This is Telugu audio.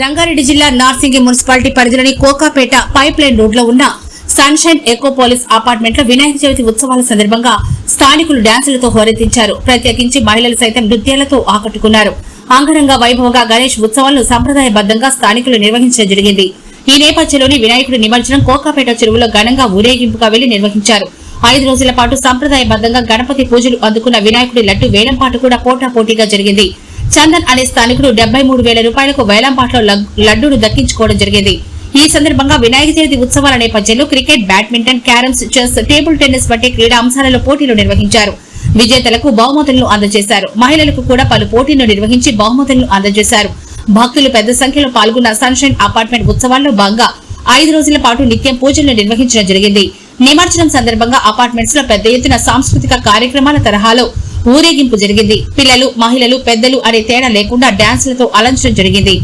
రంగారెడ్డి జిల్లా నార్సింగి మున్సిపాలిటీ పరిధిలోని కోకాపేట పైప్ లైన్ రోడ్లో ఉన్న సన్షైన్ ఎకోపోలిస్ అపార్ట్మెంట్లో వినాయక చవితి ఉత్సవాల సందర్భంగా స్థానికులు డాన్సులతో హోరెత్తించారు. ప్రత్యేకించి మహిళలు సైతం నృత్యాలతో ఆకట్టుకున్నారు. అంగరంగ వైభవంగా గణేష్ ఉత్సవాలను సంప్రదాయబద్దంగా స్థానికులు నిర్వహించడం జరిగింది. ఈ నేపథ్యంలోని వినాయకుడి నిమజ్జనం కోకాపేట చెరువులో ఘనంగా ఊరేగింపుగా వెళ్ళి నిర్వహించారు. ఐదు రోజుల పాటు సంప్రదాయబద్దంగా గణపతి పూజలు అందుకున్న వినాయకుడి లడ్డు వేలంపాటు కూడా పోటాపోటీగా జరిగింది. చందన్ అనే స్థానికుడు డెబ్బై మూడు వేల రూపాయలకు వేలంపాట్లో లడ్డూను దక్కించుకోవడం జరిగింది. ఈ సందర్భంగా వినాయక చవితి ఉత్సవాల నేపథ్యంలో cricket badminton carroms chess table tennis వంటి క్రీడా అంశాలలో పోటీలు నిర్వహించారు. విజేతలకు బహుమతులను అందజేశారు. మహిళలకు కూడా పలు పోటీలు నిర్వహించి బహుమతులను అందజేశారు. భక్తులు పెద్ద సంఖ్యలో పాల్గొన్న సన్షైన్ అపార్ట్మెంట్ ఉత్సవాల్లో భాగంగా ఐదు రోజుల పాటు నిత్యం పూజలను నిర్వహించడం జరిగింది. నిమజ్జనం సందర్భంగా అపార్ట్మెంట్స్లో పెద్ద ఎత్తున సాంస్కృతిక కార్యక్రమాల తరహాలో ఊరేగింపు జరిగింది. పిల్లలు మహిళలు పెద్దలు అనే తేడా లేకుండా డాన్సులతో అలంచడం జరిగింది.